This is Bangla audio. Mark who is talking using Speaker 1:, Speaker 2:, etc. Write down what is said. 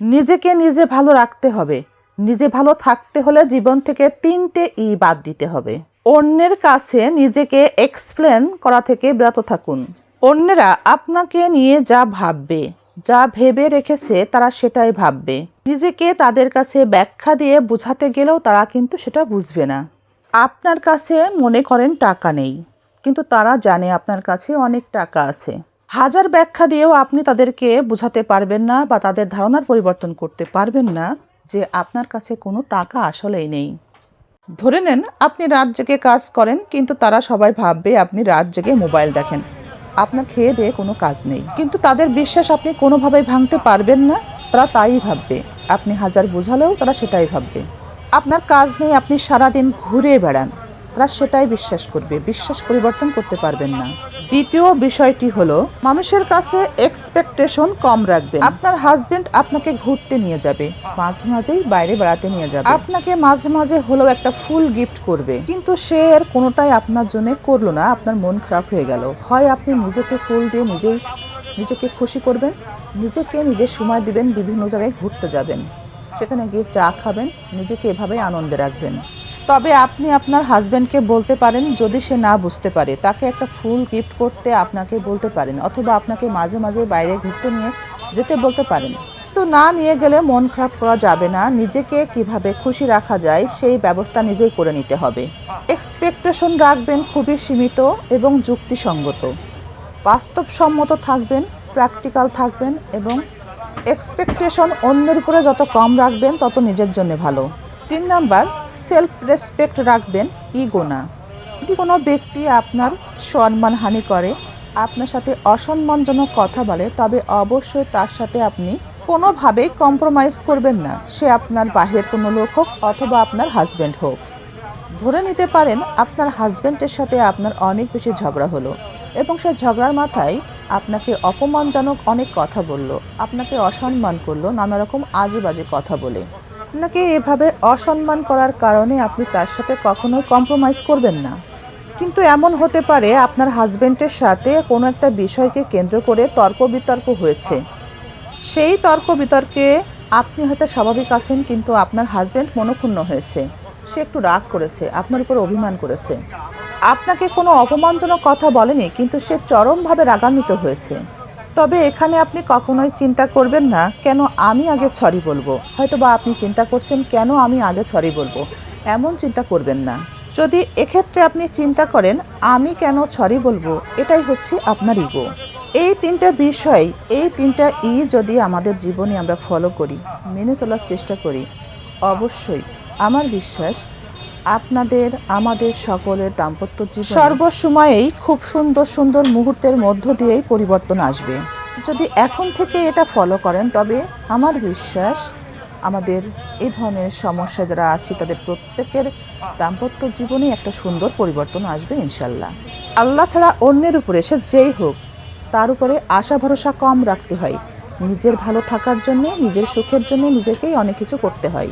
Speaker 1: নিজেকে নিজে ভালো রাখতে হবে। নিজে ভালো থাকতে হলে জীবন থেকে তিনটে ই বাদ দিতে হবে। অন্যের কাছে নিজেকে এক্সপ্লেন করা থেকে বিরত থাকুন। অন্যেরা আপনাকে নিয়ে যা ভাববে, যা ভেবে রেখেছে তারা সেটাই ভাববে। নিজেকে তাদের কাছে ব্যাখ্যা দিয়ে বোঝাতে গেলেও তারা কিন্তু সেটা বুঝবে না। আপনার কাছে মনে করেন টাকা নেই, কিন্তু তারা জানে আপনার কাছে অনেক টাকা আছে। হাজার ব্যাখ্যা দিয়েও আপনি তাদেরকে বোঝাতে পারবেন না বা তাদের ধারণার পরিবর্তন করতে পারবেন না যে আপনার কাছে কোনো টাকা আসলেই নেই। ধরে নেন আপনি রাত জেগে কাজ করেন, কিন্তু তারা সবাই ভাববে আপনি রাত জেগে মোবাইল দেখেন। আপনার খেয়ে দিয়ে কোনো কাজ নেই। কিন্তু তাদের বিশ্বাস আপনি কোনোভাবেই ভাঙতে পারবেন না। তারা তাই ভাববে। আপনি হাজার বোঝালেও তারা সেটাই ভাববে। আপনার কাজ নেই, আপনি সারাদিন ঘুরে বেড়ান। তারা সেটাই বিশ্বাস করবে। বিশ্বাস পরিবর্তন করতে পারবেন না। দ্বিতীয় বিষয়টি হলো, মানুষের কাছে এক্সপেকটেশন কম রাখবেন আপনার হাজবেন্ড আপনাকে ঘুরতে নিয়ে যাবে, মাঝে মাঝেই বাইরে বেড়াতে নিয়ে যাবে। আপনাকে মাঝে মাঝে হলেও একটা ফুল গিফট করবে। কিন্তু সে এর কোনোটাই আপনার জন্য করল না, আপনার মন খারাপ হয়ে গেল। হয় আপনি নিজেকে ফুল দিয়ে নিজেই নিজেকে খুশি করবেন, নিজেকে নিজের সময় দিবেন, বিভিন্ন জায়গায় ঘুরতে যাবেন, সেখানে গিয়ে চা খাবেন, নিজেকে এভাবেই আনন্দে রাখবেন। তবে আপনি আপনার হাজব্যান্ডকে বলতে পারেন যদি সে না বুঝতে পারে। তাকে একটা ফুল গিফট করতে আপনাকে বলতে পারেন অথবা আপনাকে মাঝে মাঝে বাইরে ঘুরতে নিয়ে যেতে বলতে পারেন। তো না নিয়ে গেলে মন খারাপ করা যাবে না। নিজেকে কীভাবে খুশি রাখা যায় সেই ব্যবস্থা নিজেই করে নিতে হবে। এক্সপেকটেশন রাখবেন খুবই সীমিত এবং যুক্তিসঙ্গত। বাস্তবসম্মত থাকবেন প্র্যাকটিক্যাল থাকবেন এবং এক্সপেকটেশন অন্যের উপরে যত কম রাখবেন তত নিজের জন্য ভালো। তিন নাম্বার সেলফ রেসপেক্ট রাখবেন ইগো না। যদি কোনো ব্যক্তি আপনার সম্মানহানি করে, আপনার সাথে অসম্মানজনক কথা বলে, তবে অবশ্যই তার সাথে আপনি কোনোভাবেই কম্প্রোমাইজ করবেন না। সে আপনার বাহির কোনো লোক হোক অথবা আপনার হাজব্যান্ড হোক। ধরে নিতে পারেন, আপনার হাজব্যান্ডের সাথে আপনার অনেক বেশি ঝগড়া হলো এবং সে ঝগড়ার মাথায় আপনাকে অপমানজনক অনেক কথা বলল, আপনাকে অসম্মান করল, নানা রকম আজে বাজে কথা বলে। আপনাকে এভাবে অসম্মান করার কারণে আপনি তার সাথে কখনোই কম্প্রোমাইজ করবেন না। কিন্তু এমন হতে পারে আপনার হাজবেন্ডের সাথে কোনো একটা বিষয়কে কেন্দ্র করে তর্ক বিতর্ক হয়েছে। সেই তর্ক বিতর্কে আপনি হয়তো স্বাভাবিক আছেন, কিন্তু আপনার হাজবেন্ড মনক্ষুণ্ণ হয়েছে। সে একটু রাগ করেছে, আপনার উপর অভিমান করেছে। আপনাকে কোনো অপমানজনক কথা বলেনি, কিন্তু সে চরমভাবে রাগান্বিত হয়েছে। তবে এখানে আপনি কখনোই চিন্তা করবেন না কেন আমি আগে সরি বলব। হয়তো বা আপনি চিন্তা করছেন কেন আমি আগে সরি বলব। এমন চিন্তা করবেন না। যদি এক্ষেত্রে আপনি চিন্তা করেন, আমি কেন সরি বলব, এটাই হচ্ছে আপনার ইগো এই তিনটা বিষয়, এই তিনটা ই যদি আমাদের জীবনে আমরা ফলো করি, মেনে চলার চেষ্টা করি, অবশ্যই আমার বিশ্বাস আপনাদের, আমাদের সকলের দাম্পত্য জীবন সর্বসময়েই খুব সুন্দর সুন্দর মুহূর্তের মধ্য দিয়েই পরিবর্তন আসবে। যদি এখন থেকে এটা ফলো করেন, তবে আমার বিশ্বাস আমাদের এই ধরনের সমস্যা যারা আছে, তাদের প্রত্যেকের দাম্পত্য জীবনে একটা সুন্দর পরিবর্তন আসবে, ইনশাল্লাহ। আল্লাহ ছাড়া অন্যের উপরে সে যেই হোক, তার উপরে আশা, ভরসা কম রাখতে হয়। নিজের ভালো থাকার জন্য, নিজের সুখের জন্য নিজেকেই অনেক কিছু করতে হয়।